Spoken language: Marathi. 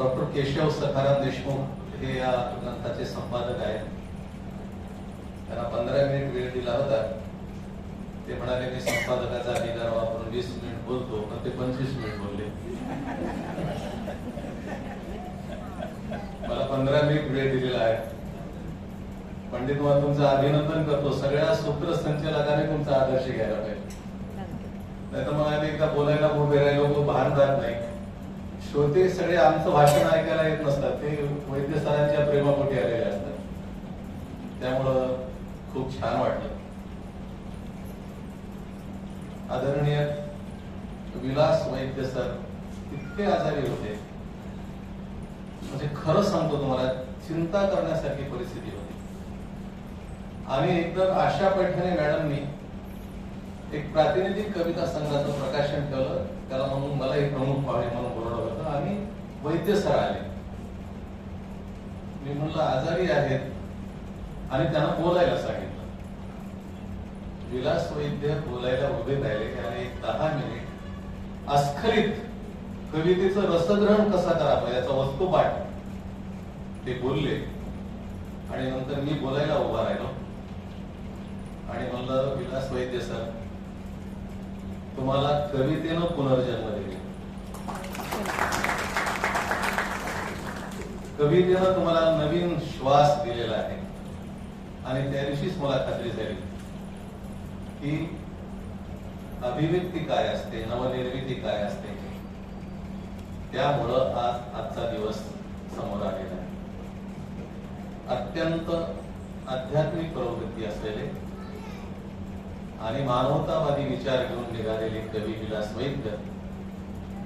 डॉक्टर केशव सखाराम देशमुख हे या ग्रंथाचे संपादक आहेत. त्यांना पंधरा मिनिट वेळ दिला होता. ते म्हणाले मी संपादकाचा अधिकार वापरून वीस मिनिट बोलतो पण ते पंचवीस मिनिट बोलले. मला पंधरा मिनिट वेळ दिलेला आहे. पंडित मला तुमचं अभिनंदन करतो. सगळ्या सूत्रसंचालकाने तुमचा आदर्श घ्यायला पाहिजे. नाही तर मग आम्ही एकदा बोलायला उभे राहिलो बाहेर भान राहत नाही. श्रोते सगळे आमचं भाषण ऐकायला येत नसतात. ते वैद्य सरांच्या प्रेमापोटी आलेले असतात. त्यामुळं खूप छान वाटलं. आदरणीय विलास वैद्य सर इतके आजारी होते. म्हणजे खरं सांगतो तुम्हाला चिंता करण्यासारखी परिस्थिती होती. आणि एकदम आशा पैठणे मॅडमनी एक प्रातिनिधिक कविता संघाचं प्रकाशन केलं. त्याला म्हणून मलाही प्रमुख पाहुणे म्हणून वैद्य सर आले मी म्हणलं आजारी आहेत. आणि त्यांना बोलायला सांगितलं. विलास वैद्य बोलायला उभे राहिले आणि एक दहा मिनिट अस्खलित कवितेचं रसग्रहण कसा करावं याचा वस्तुपाठ. ते बोलले. आणि नंतर मी बोलायला उभा राहिलो. आणि म्हणलं विलास वैद्य सर तुम्हाला कवितेनं पुनर्जन्म दिले. कवितेनं तुम्हाला नवीन श्वास दिलेला आहे. आणि त्या दिवशीच मला खात्री झाली की अभिव्यक्ती काय असते नवनिर्मिती काय असते त्यामुळं आज आजचा दिवस समोर आलेला आहे. अत्यंत आध्यात्मिक प्रवृत्ती असलेले आणि मानवतावादी विचार घेऊन निघालेले कवी विलास वैद्य